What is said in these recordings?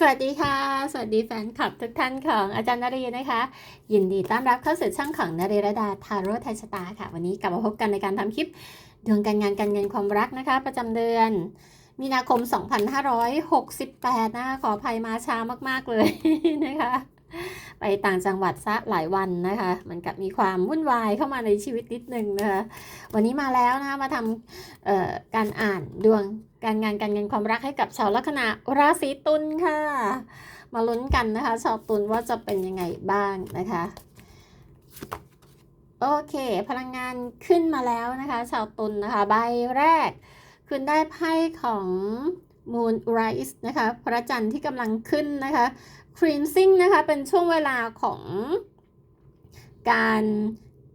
สวัสดีค่ะ สวัสดีแฟนคลับทุกท่านของอาจารย์นรีนะคะ ยินดีต้อนรับเข้าสู่ช่องของนรีรดาทาโร่ไทยชะตาค่ะ วันนี้กลับมาพบกันในการทำคลิปดวงการงานการเงินความรักนะคะ ประจำเดือน มีนาคม 2568 นะคะขออภัยมาช้ามาก ๆ เลยนะคะ ไปต่างจังหวัดซะหลายวันนะคะมือนกับมีความวุ่นวายเข้ามาในชีวิตนิดนึงนะคะวันนี้มาแล้วนะคะมาทำการอ่านดวงการงานการเงินความรักให้กับชาวลัคนาราศีตุลค่ะ มาลุ้นกันนะคะ ชาวตุลว่าจะเป็นยังไงบ้างนะคะโอเค พลังงานขึ้นมาแล้วนะคะ ชาวตุลนะคะ ใบแรก คุณได้ไพ่ของ Moon Rise นะคะ พระจันทร์ที่กำลังขึ้นนะคะ Cleansing นะคะเป็นช่วงเวลาของการ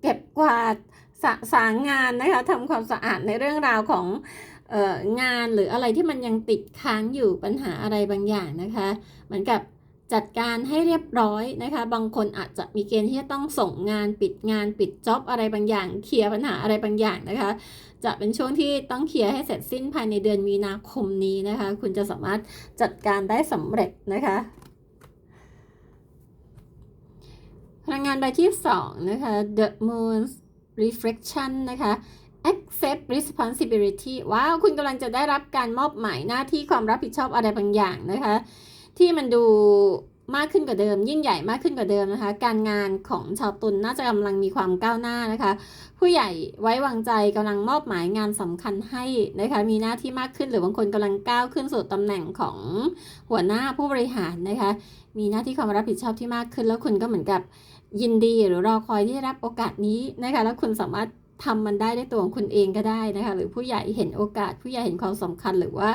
เก็บกวาดสสางงานนะคะทำความสะอาดในเรื่องราวของเอองานหรืออะไรที่มันยังติดค้างอยู่ปัญหาอะไรบางอย่างนะคะ เหมือนกับจัดการให้เรียบร้อยนะคะ บางคนอาจจะมีเกณฑ์ที่จะต้องส่งงานปิดงานปิดจ็อบอะไรบางอย่าง เคลียร์ปัญหาอะไรบางอย่างนะคะ จะเป็นช่วงที่ต้องเคลียร์ให้เสร็จสิ้นภายในเดือนมีนาคมนี้นะคะ คุณจะสามารถจัดการได้สำเร็จนะคะ พลังงานใบที่2นะคะ The Moon's Reflection นะคะ Accept Responsibility ว้าว คุณกำลังจะได้รับการมอบหมายหน้าที่ความรับผิดชอบอะไรบางอย่างนะคะ ที่มันดู มากขึ้นกว่าเดิม ยิ่งใหญ่มากขึ้นกว่าเดิมนะคะ การงานของชาวตุลน่าจะกำลังมีความก้าวหน้านะคะ ผู้ใหญ่ไว้วางใจกำลังมอบหมายงานสำคัญให้นะคะ มีหน้าที่มากขึ้นหรือบางคนกำลังก้าวขึ้นสู่ตำแหน่งของหัวหน้าผู้บริหารนะคะ มีหน้าที่ความรับผิดชอบที่มากขึ้น แล้วคุณก็เหมือนกับยินดีหรือรอคอยที่ได้รับโอกาสนี้นะคะ แล้วคุณสามารถ ทำมันได้ด้วยตัวของคุณเองก็ได้นะคะ หรือผู้ใหญ่เห็นโอกาส ผู้ใหญ่เห็นความสำคัญ หรือว่า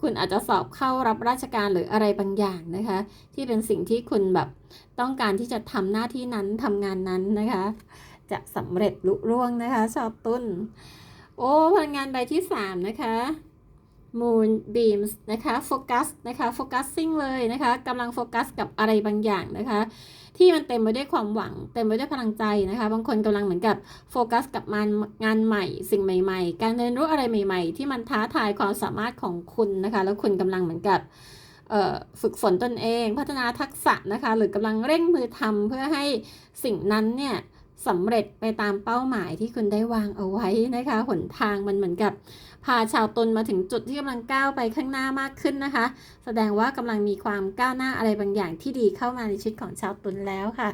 คุณอาจจะสอบเข้ารับราชการหรืออะไรบางอย่างนะคะ ที่เป็นสิ่งที่คุณแบบต้องการที่จะทำหน้าที่นั้นทำงานนั้นนะคะ จะสำเร็จลุล่วงนะคะ ชอบตุ้น โอ้พลังงานใบที่ 3 นะคะ Moon Beams นะคะโฟกัสนะคะโฟกัสซิ่งเลยนะคะกำลังโฟกัสกับอะไรบางอย่างนะคะ ที่มันเต็มไปด้วยความหวัง เต็มไปด้วยพลังใจนะคะ บางคนกำลังเหมือนกับโฟกัสกับงานงานใหม่ สิ่งใหม่ ๆ การเรียนรู้อะไรใหม่ ๆ ที่มันท้าทายความสามารถของคุณนะคะ แล้วคุณกำลังเหมือนกับฝึกฝนตนเอง พัฒนาทักษะนะคะ หรือกำลังเร่งมือทำเพื่อให้สิ่งนั้นเนี่ย สำเร็จไปตามเป้าหมายที่คุณได้วางเอาไว้นะคะหนทางมันเหมือนกับ พาชาวตนมาถึงจุดที่กำลังก้าวไปข้างหน้ามากขึ้นนะคะ แสดงว่ากำลังมีความก้าวหน้าอะไรบางอย่างที่ดีเข้ามาในชีวิตของชาวตุลแล้วค่ะ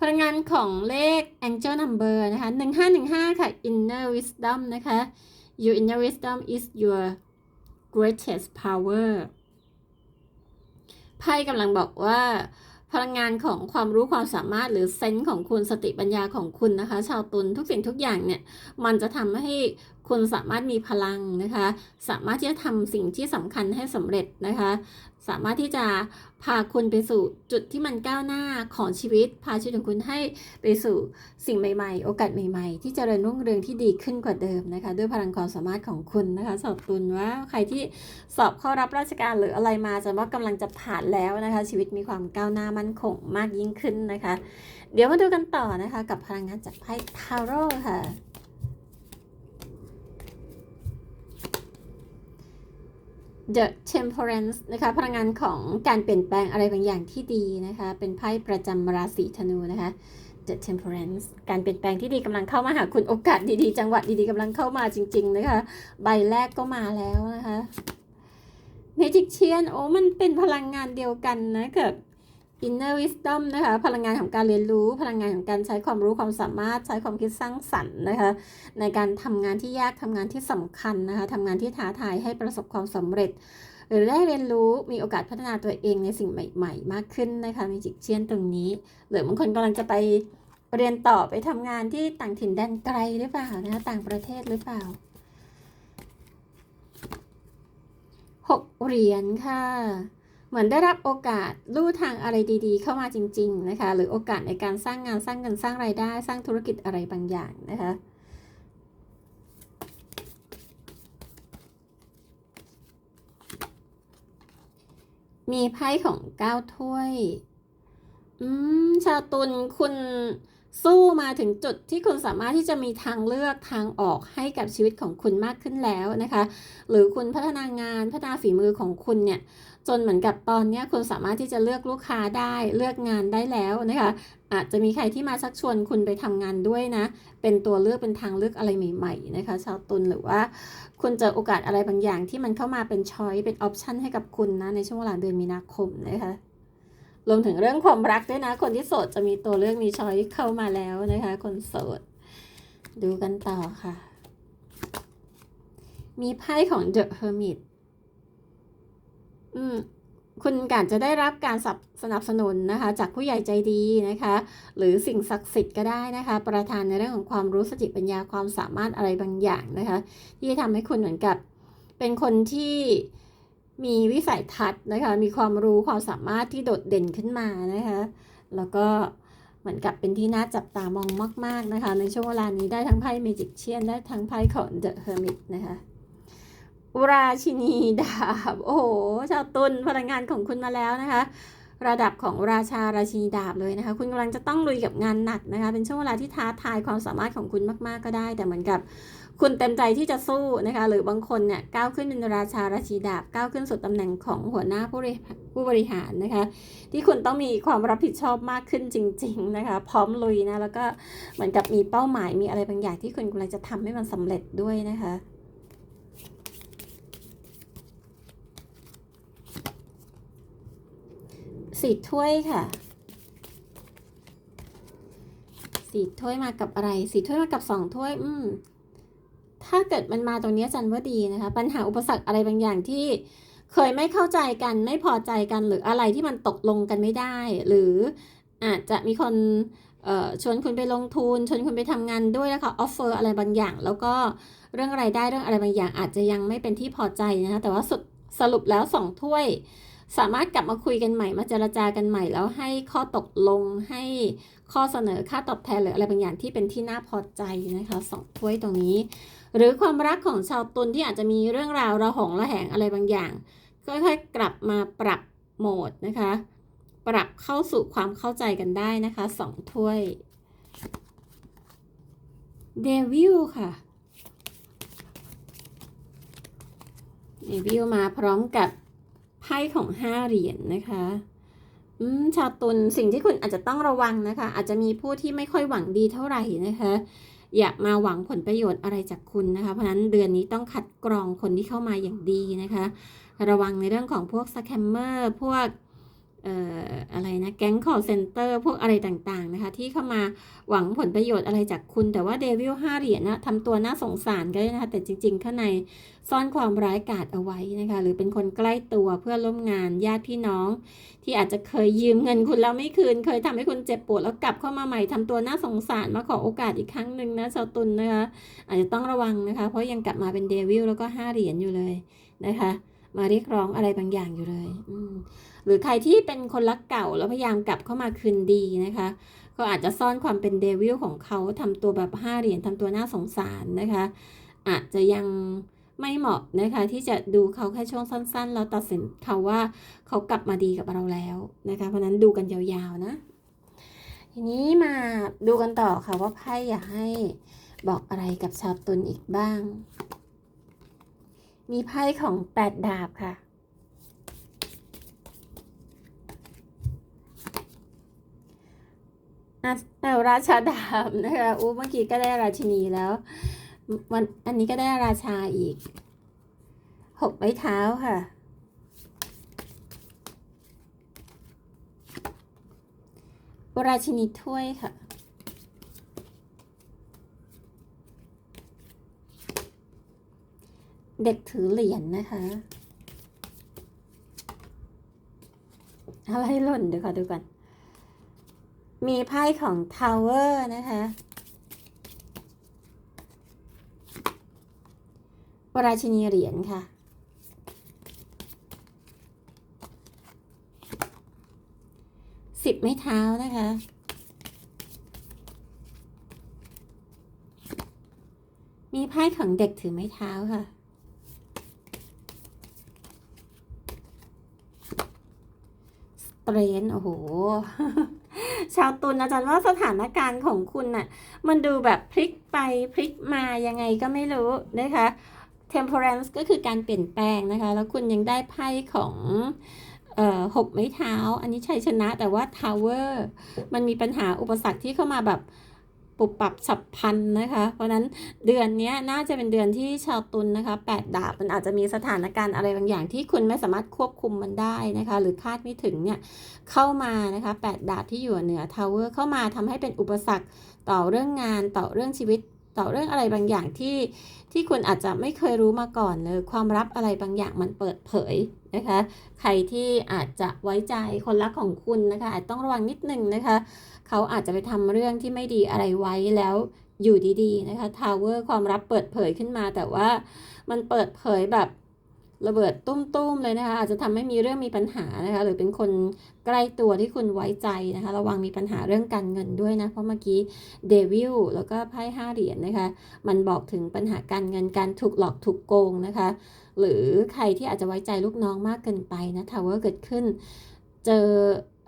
พลังงานของเลข Angel Number นะคะ1515 ค่ะ Inner Wisdom นะคะ Your inner wisdom is your greatest power ไพ่กำลังบอกว่า พลังงานของความรู้ความสามารถหรือเซนส์ของคุณสติปัญญาของคุณนะคะ ชาวตุลทุกสิ่งทุกอย่างเนี่ยมันจะทำให้คุณสามารถมีพลังนะคะ สามารถที่จะทำสิ่งที่สำคัญให้สำเร็จนะคะ สามารถที่จะพาคุณไปสู่จุดที่มันก้าวหน้าของชีวิต พาชีวิตของคุณให้ไปสู่สิ่งใหม่ ๆ โอกาสใหม่ ๆ ที่จเจริญรุ่งเรืองที่ดีขึ้นกว่าเดิมนะคะ ด้วยพลังความสามารถของคุณนะคะสอบตุลว่าใครที่สอบเข้ารับราชการหรืออะไรมาจะว่ากำลังจะผ่านแล้วนะคะ ชีวิตมีความก้าวหน้ามั่นคงมากยิ่งขึ้นนะคะ เดี๋ยวมาดูกันต่อนะคะ กับพลังงานจากไพ่ทาโร่ค่ะ The Temperance นะคะพลังงานของการเปลี่ยนแปลงอะไรบางอย่างที่ดีนะคะ เป็นไพ่ประจำราศีธนูนะคะ The Temperance การเปลี่ยนแปลงที่ดีกำลังเข้ามาหาคุณโอกาสดีๆ จังหวะดีๆกำลังเข้ามาจริง ๆ นะคะ ใบแรกก็มาแล้วนะคะ Magician โอ้มันเป็นพลังงานเดียวกันนะกับ Inner Wisdom นะคะพลังงานของการเรียนรู้ พลังงานของการใช้ความรู้ความสามารถใช้ความคิดสร้างสรรค์นะคะในการทำงานที่ยากทำงานที่สำคัญนะคะทำงานที่ท้าทายให้ประสบความสำเร็จ หรือได้เรียนรู้มีโอกาสพัฒนาตัวเองในสิ่งใหม่ ๆ มากขึ้นนะคะมีจิกเชียนตรงนี้ หรือบางคนกำลังจะไปเรียนต่อไปทำงานที่ต่างถิ่นแดนไกลหรือเปล่านะคะต่างประเทศหรือเปล่าหกเหรียญค่ะ เหมือนได้รับโอกาสลู่ทางอะไรดีๆ เข้ามาจริง ๆ นะคะ หรือโอกาสในการสร้างงานสร้างเงินสร้างรายได้ สร้างธุรกิจอะไรบางอย่างนะคะมีไพ่ของเก้าถ้วย อืม ชาวตุลคุณสู้มาถึงจุดที่คุณสามารถที่จะมีทางเลือกทางออกให้กับชีวิตของคุณมากขึ้นแล้วนะคะ หรือคุณพัฒนางานพัฒนาฝีมือของคุณเนี่ย จนเหมือนกับตอนนี้คุณสามารถที่จะเลือกลูกค้าได้เลือกงานได้แล้วนะคะ อาจจะมีใครที่มาชักชวนคุณไปทำงานด้วยนะ เป็นตัวเลือกเป็นทางเลือกอะไรใหม่ๆนะคะ ชาวตุลหรือว่า คุณเจอโอกาสอะไรบางอย่างที่มันเข้ามาเป็นช้อยเป็นออปชันให้กับคุณนะในช่วงเวลาเดือนมีนาคมนะคะรวมถึงเรื่องความรักด้วยนะ คนที่โสดจะมีตัวเลือกมีช้อยเข้ามาแล้วนะคะ คนโสด ดูกันต่อค่ะ มีไพ่ของ The Hermit คุณการจะได้รับการสนับสนับสนุนนะคะ จากผู้ใหญ่ใจดีนะคะ หรือสิ่งศักดิ์สิทธิ์ก็ได้นะคะ ประทานในเรื่องของความรู้สติปัญญาความสามารถอะไรบางอย่างนะคะ ที่ทำให้คุณเหมือนกับ เป็นคนที่มีวิสัยทัศน์นะคะ มีความรู้ความสามารถที่โดดเด่นขึ้นมานะคะ แล้วก็เหมือนกับเป็นที่น่าจับตามองมาก ๆนะคะ ในช่วงเวลานี้ได้ทั้งไพ่เมจิกเชียนได้ทั้งไพ่ของ The Hermit นะคะ ราชินีดาบ โอ้โห ชาวตุลพลังงานของคุณมาแล้วนะคะ ระดับของราชาราชินีดาบเลยนะคะ คุณกำลังจะต้องลุยกับงานหนักนะคะ เป็นช่วงเวลาที่ท้าทายความสามารถของคุณมากๆก็ได้ แต่เหมือนกับคุณเต็มใจที่จะสู้นะคะ หรือบางคนเนี่ยก้าวขึ้นเป็นราชาราชินีดาบก้าวขึ้นสู่ตำแหน่งของหัวหน้าผู้บริผู้บริหารนะคะ ที่คุณต้องมีความรับผิดชอบมากขึ้นจริง ๆนะคะ พร้อมลุยนะแล้วก็เหมือนกับมีเป้าหมายมีอะไรบางอย่างที่คุณกำลังจะทำให้มันสำเร็จด้วยนะคะ สี่ถ้วยค่ะ สี่ถ้วยมากับอะไร สี่ถ้วยมากับสองถ้วย อืม ถ้าเกิดมันมาตรงนี้จันว่าดีนะคะ ปัญหาอุปสรรคอะไรบางอย่างที่เคยไม่เข้าใจกันไม่พอใจกันหรืออะไรที่มันตกลงกันไม่ได้ หรืออาจจะมีคนชวนคุณไปลงทุนชวนคุณไปทำงานด้วยนะคะออฟเฟอร์อะไรบางอย่าง แล้วก็เรื่องรายได้เรื่องอะไรบางอย่าง อาจจะยังไม่เป็นที่พอใจนะคะแต่ว่าสุดสรุปแล้วสองถ้วย สามารถกลับมาคุยกันใหม่มาเจรจากันใหม่ แล้วให้ข้อตกลงให้ข้อเสนอค่าตอบแทนหรืออะไรบางอย่างที่เป็นที่น่าพอใจนะคะสองถ้วยตรงนี้ หรือความรักของชาวตุลที่อาจจะมีเรื่องราวระหองระแหงอะไรบางอย่างค่อยๆกลับมาปรับโหมดนะคะ ปรับเข้าสู่ความเข้าใจกันได้นะคะสองถ้วยเดวิลค่ะเดวิลมาพร้อมกับ ไพ่ของห้าเหรียญนะคะชาวตุลสิ่งที่คุณอาจจะต้องระวังนะคะ อาจจะมีผู้ที่ไม่ค่อยหวังดีเท่าไหร่นะคะ อย่ามาหวังผลประโยชน์อะไรจากคุณนะคะ เพราะนั้นเดือนนี้ต้องคัดกรองคนที่เข้ามาอย่างดีนะคะ ระวังในเรื่องของพวกสแคมเมอร์พวก อะไรนะแก๊งคอเซ็นเตอร์พวกอะไรต่างๆนะคะ ที่เข้ามาหวังผลประโยชน์อะไรจากคุณ แต่ว่าเดวิลห้าเหรียญนะทำตัวน่าสงสารก็ได้นะคะ แต่จริงๆ ข้างในซ่อนความร้ายกาจเอาไว้นะคะ หรือเป็นคนใกล้ตัวเพื่อร่วมงานญาติพี่น้อง ที่อาจจะเคยยืมเงินคุณแล้วไม่คืน เคยทำให้คุณเจ็บปวดแล้วกลับเข้ามาใหม่ทำตัวน่าสงสารมาขอโอกาสอีกครั้งหนึ่งนะชาวตุลนนะคะอาจจะต้องระวังนะคะ เพราะยังกลับมาเป็นเดวิลแล้วก็ห้าเหรียญอยู่เลยนะคะ มาเรียกร้องอะไรบางอย่างอยู่เลย อืม หรือใครที่เป็นคนรักเก่าแล้วพยายามกลับเข้ามาคืนดีนะคะ ก็อาจจะซ่อนความเป็นเดวิลของเขาทำตัวแบบห้าเหรียญทำตัวน่าสงสารนะคะ อาจจะยังไม่เหมาะนะคะที่จะดูเขาแค่ช่วงสั้น ๆ แล้วตัดสินเขาว่าเขากลับมาดีกับเราแล้วนะคะ เพราะฉะนั้นดูกันยาวๆนะ ทีนี้มาดูกันต่อค่ะว่าไพ่อยากให้บอกอะไรกับชาวตุลอีกบ้าง มีไพ่ของแปดดาบค่ะ อะเอา ราชาดาบนะคะอู้เมื่อกี้ก็ได้ราชินีแล้ววันอันนี้ก็ได้ราชาอีกหกไม้เท้าค่ะ ราชินีถ้วยค่ะ เด็กถือเหรียญนะคะ อะไรหล่นเดี๋ยวขอดูก่อน มีไพ่ของ Tower นะคะ ราชินีเหรียญค่ะ สิบไม้เท้านะคะ มีไพ่ของเด็กถือไม้เท้าค่ะสเตรนโอ้โห ชาวตุลอาจารย์ว่าสถานการณ์ของคุณน่ะมันดูแบบพลิกไปพลิกมายังไงก็ไม่รู้นะคะ temperance ก็คือการเปลี่ยนแปลงนะคะ แล้วคุณยังได้ไพ่ของเอ่อหกไม้เท้า อันนี้ชัยชนะแต่ว่า tower มันมีปัญหาอุปสรรคที่เข้ามาแบบ ปุบปรับฉับพันนะคะ เพราะนั้นเดือนนี้น่าจะเป็นเดือนที่ชาวตุลนนะคะแปดดาบมันอาจจะมีสถานการณ์อะไรบางอย่างที่คุณไม่สามารถควบคุมมันได้นะคะ หรือคาดไม่ถึงเนี่ยเข้ามานะคะแปดดาบที่อยู่เหนือ tower เข้ามาทำให้เป็นอุปสรรคต่อเรื่องงานต่อเรื่องชีวิตต่อเรื่องอะไรบางอย่างที่ที่คุณอาจจะไม่เคยรู้มาก่อนเลยความลับอะไรบางอย่างมันเปิดเผย นะคะ ใครที่อาจจะไว้ใจคนรักของคุณนะคะ อาจต้องระวังนิดนึงนะคะ เขาอาจจะไปทำเรื่องที่ไม่ดีอะไรไว้แล้วอยู่ดีๆนะคะทาวเวอร์ความลับเปิดเผยขึ้นมา แต่ว่ามันเปิดเผยแบบระเบิดตุ้มๆเลยนะคะ อาจจะทำให้มีเรื่องมีปัญหานะคะ หรือเป็นคนใกล้ตัวที่คุณไว้ใจนะคะ ระวังมีปัญหาเรื่องการเงินด้วยนะ เพราะเมื่อกี้เดวิลแล้วก็ไพ่ห้าเหรียญนะคะ มันบอกถึงปัญหาการเงินการถูกหลอกถูกโกงนะคะ หรือใครที่อาจจะไว้ใจลูกน้องมากเกินไปนะทาวเวอร์เกิดขึ้น เจอ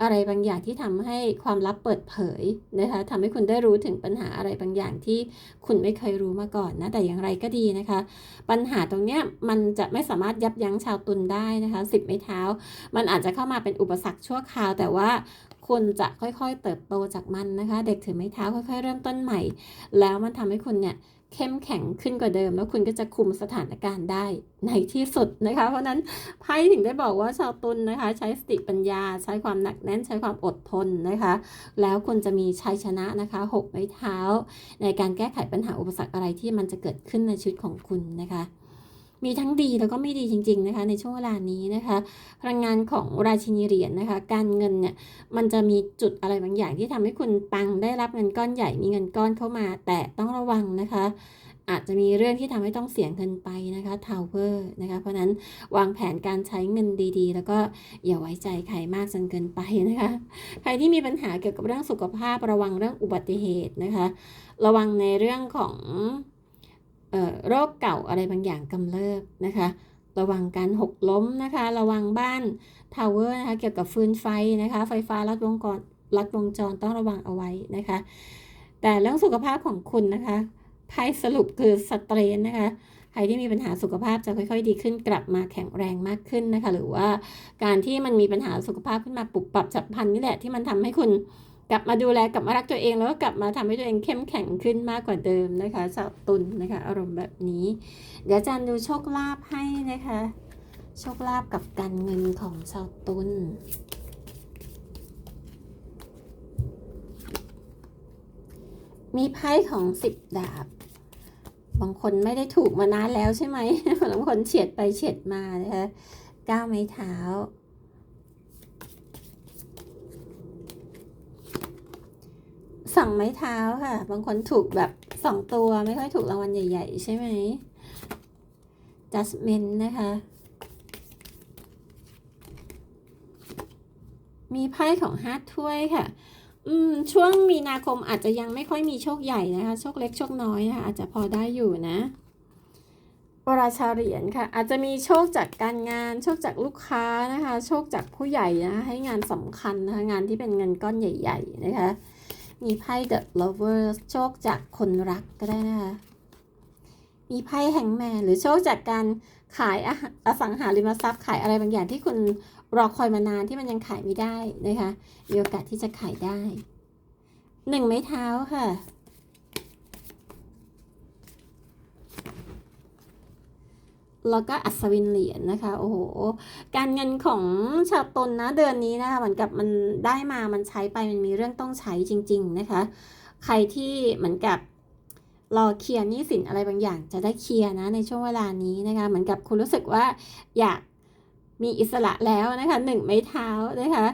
อะไรบางอย่างที่ทำให้ความลับเปิดเผยนะคะทำให้คุณได้รู้ถึงปัญหาอะไรบางอย่างที่คุณไม่เคยรู้มาก่อนนะ แต่อย่างไรก็ดีนะคะ ปัญหาตรงเนี้ยมันจะไม่สามารถยับยั้งชาวตุลได้นะคะสิบไม้เท้า มันอาจจะเข้ามาเป็นอุปสรรคชั่วคราว แต่ว่าคุณจะค่อยๆ เติบโตจากมันนะคะ เด็กถือไม้เท้าค่อย ๆ เริ่มต้นใหม่ แล้วมันทำให้คุณเนี่ย เข้มแข็งขึ้นกว่าเดิม แล้วคุณก็จะคุมสถานการณ์ได้ในที่สุดนะคะ เพราะนั้นไพ่ถึงได้บอกว่าชาวตุลนนะคะ ใช้สติปัญญา ใช้ความหนักแน่นใช้ความอดทนนะคะ แล้วคุณจะมีชัยชนะนะคะหกไม้เท้า ในการแก้ไขปัญหาอุปสรรคอะไรที่มันจะเกิดขึ้นในชีวิตของคุณนะคะ มีทั้งดีแล้วก็ไม่ดีจริง ๆ นะคะ ในช่วงเวลานี้นะคะ พลังงานของราชินีเหรียญนะคะ การเงินเนี่ยมันจะมีจุดอะไรบางอย่างที่ทำให้คุณปังได้รับเงินก้อนใหญ่มีเงินก้อนเข้ามา แต่ต้องระวังนะคะอาจจะมีเรื่องที่ทำให้ต้องเสียเงินไปนะคะทาวเวอร์นะคะ เพราะนั้นวางแผนการใช้เงินดีๆ แล้วก็อย่าไว้ใจใครมากจนเกินไปนะคะ ใครที่มีปัญหาเกี่ยวกับเรื่องสุขภาพระวังเรื่องอุบัติเหตุนะคะ ระวังในเรื่องของ โรคเก่าอะไรบางอย่างกำเริบนะคะ ระวังการหกล้มนะคะ ระวังบ้านทาวเวอร์นะคะ เกี่ยวกับฟืนไฟนะคะ ไฟฟ้าลัดวงจรลัดวงจรต้องระวังเอาไว้นะคะ แต่เรื่องสุขภาพของคุณนะคะไพ่สรุปคือสเตรนนะคะใครที่มีปัญหาสุขภาพจะค่อยๆ ดีขึ้นกลับมาแข็งแรงมากขึ้นนะคะ หรือว่าการที่มันมีปัญหาสุขภาพขึ้นมาปรับปรับฉับพลันนี่แหละที่มันทำให้คุณ กลับมาดูแลกลับมารักตัวเองแล้วก็กลับมาทำให้ตัวเองเข้มแข็งขึ้นมากกว่าเดิมนะคะชาวตุลนะคะ อารมณ์แบบนี้ เดี๋ยวอาจารย์ดูโชคลาภให้นะคะโชคลาภกับการเงินของชาวตุลมีไพ่ของสิบดาบ บางคนไม่ได้ถูกมานานแล้วใช่ไหมบางคนเฉียดไปเฉียดมานะคะ ก้าวไม้เท้า สองไม้เท้าค่ะ บางคนถูกแบบสองตัวไม่ค่อยถูกรางวัลใหญ่ ๆ ใช่ไหม judgment นะคะ มีไพ่ของห้าถ้วยค่ะ อืม ช่วงมีนาคมอาจจะยังไม่ค่อยมีโชคใหญ่นะคะ โชคเล็กโชคน้อยนะคะ อาจจะพอได้อยู่นะราชาเหรียญค่ะ อาจจะมีโชคจากการงาน โชคจากลูกค้านะคะ โชคจากผู้ใหญ่นะให้งานสำคัญนะคะ งานที่เป็นเงินก้อนใหญ่ ๆ นะคะ มีไพ่ The Lovers โชคจากคนรักก็ได้นะคะ มีไพ่แห่งแมนหรือโชคจากการขายออสังหาริมทรัพย์ขายอะไรบางอย่างที่คุณรอคอยมานานที่มันยังขายไม่ได้นะคะ มีโอกาสที่จะขายได้ หนึ่งไม้เท้าค่ะ แล้วก็อัศวินเหรียญนะคะ โอ้โห การเงินของชาวตนนะเดือนนี้นะคะเหมือนกับมันได้มามันใช้ไปมันมีเรื่องต้องใช้จริง ๆนะคะ ใครที่เหมือนกับรอเคลียร์หนี้สินอะไรบางอย่างจะได้เคลียร์นะในช่วงเวลานี้นะคะ เหมือนกับคุณรู้สึกว่าอยากมีอิสระแล้วนะคะหนึ่งไม้เท้านะคะ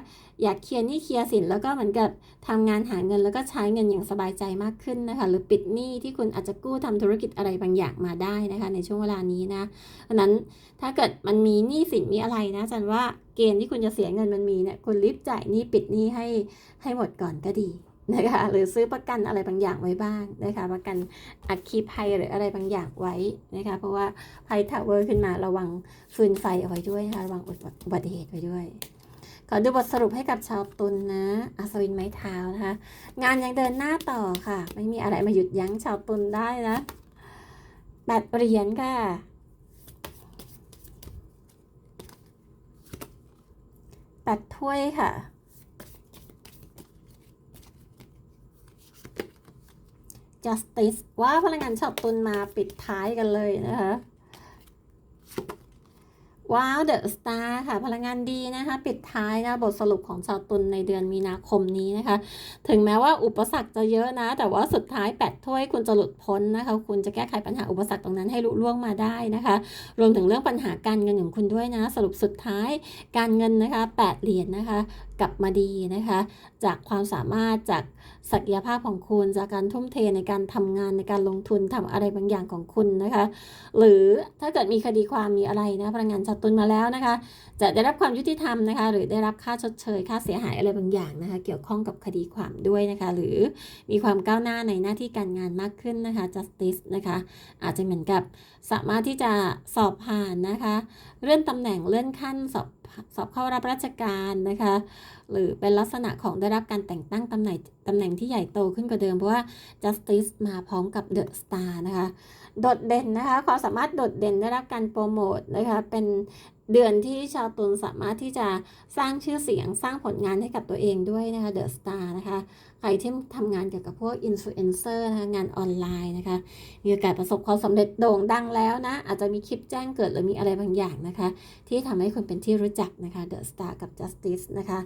อยากเคลียร์หนี้เคลียร์สินแล้วก็เหมือนกับทำงานหาเงินแล้วก็ใช้เงินอย่างสบายใจมากขึ้นนะคะ หรือปิดหนี้ที่คุณอาจจะกู้ทำธุรกิจอะไรบางอย่างมาได้นะคะ ในช่วงเวลานี้นะเพราะนั้นถ้าเกิดมันมีหนี้สินมีอะไรนะจันว่าเกณฑ์ที่คุณจะเสียเงินมันมีเนี่ยคุณรีบจ่ายหนี้ปิดหนี้ให้ให้หมดก่อนก็ดีนะคะหรือซื้อประกันอะไรบางอย่างไว้บ้างนะคะประกันอัคคีภัยหรืออะไรบางอย่างไว้นะคะเพราะว่าภัยทาวเวอร์ขึ้นมาระวังฟืนไฟเอาไว้ด้วยนะคะระวังอุบัติเหตุไว้ด้วย ขอดูบทสรุปให้กับชาวตุลนนะอัศวินไม้เท้านะคะ งานยังเดินหน้าต่อค่ะ ไม่มีอะไรมาหยุดยั้งชาวตุลได้นะแปดเหรียญค่ะแปดถ้วยค่ะ justice ว่าพลังงานชาวตุลมาปิดท้ายกันเลยนะคะ ว้าวเดอะสตาร์ค่ะ พลังงานดีนะคะ ปิดท้ายนะบทสรุปของชาวตุลในเดือนมีนาคมนี้นะคะ ถึงแม้ว่าอุปสรรคจะเยอะนะ แต่ว่าสุดท้ายแปดถ้วยคุณจะหลุดพ้นนะคะ คุณจะแก้ไขปัญหาอุปสรรคตรงนั้นให้ลุล่วงมาได้นะคะ รวมถึงเรื่องปัญหาการเงินของคุณด้วยนะ สรุปสุดท้ายการเงินนะคะแปดเหรียญนะคะ กลับมาดีนะคะ จากความสามารถจาก ศักยภาพของคุณจากการทุ่มเทในการทำงานในการลงทุนทำอะไรบางอย่างของคุณนะคะ หรือถ้าเกิดมีคดีความมีอะไรนะพลังงานชาวตุลมาแล้วนะคะ จะได้รับความยุติธรรมนะคะ หรือได้รับค่าชดเชย ค่าเสียหายอะไรบางอย่างนะคะ เกี่ยวข้องกับคดีความด้วยนะคะ หรือมีความก้าวหน้าในหน้าที่การงานมากขึ้นนะคะ justice นะคะ อาจจะเหมือนกับสามารถที่จะสอบผ่านนะคะ เลื่อนตำแหน่งเลื่อนขั้นสอบ สอบเข้ารับราชการนะคะ หรือเป็นลักษณะของได้รับการแต่งตั้งตำแหน่งตำแหน่งที่ใหญ่โตขึ้นกว่าเดิม เพราะว่า justice มาพร้อมกับ the star นะคะ โดดเด่นนะคะ ความสามารถโดดเด่นได้รับการโปรโมทนะคะ เป็นเดือนที่ชาวตุลสามารถที่จะสร้างชื่อเสียงสร้างผลงานให้กับตัวเองด้วยนะคะ The Star นะคะ ใครที่ทำงานเกี่ยวกับพวกอินฟลูเอนเซอร์นะคะงานออนไลน์นะคะ มีโอกาสประสบความสำเร็จโด่งดังแล้วนะ อาจจะมีคลิปแจ้งเกิดหรือมีอะไรบางอย่างนะคะ ที่ทำให้คุณเป็นที่รู้จักนะคะ The Star กับ Justice นะคะ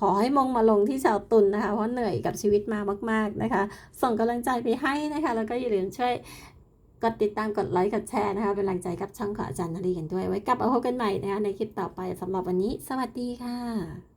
ขอให้มงมาลงที่ชาวตุลนนะคะ เพราะเหนื่อยกับชีวิตมามาก ๆนะคะ ส่งกำลังใจไปให้นะคะ แล้วก็อย่าลืมช่วยกดติดตามกดไลค์กดแชร์นะคะ เป็นกำลังใจกับช่องของอาจารย์นารีกันด้วย ไว้กลับมาพบกันใหม่นะคะในคลิปต่อไปสำหรับวันนี้ สวัสดีค่ะ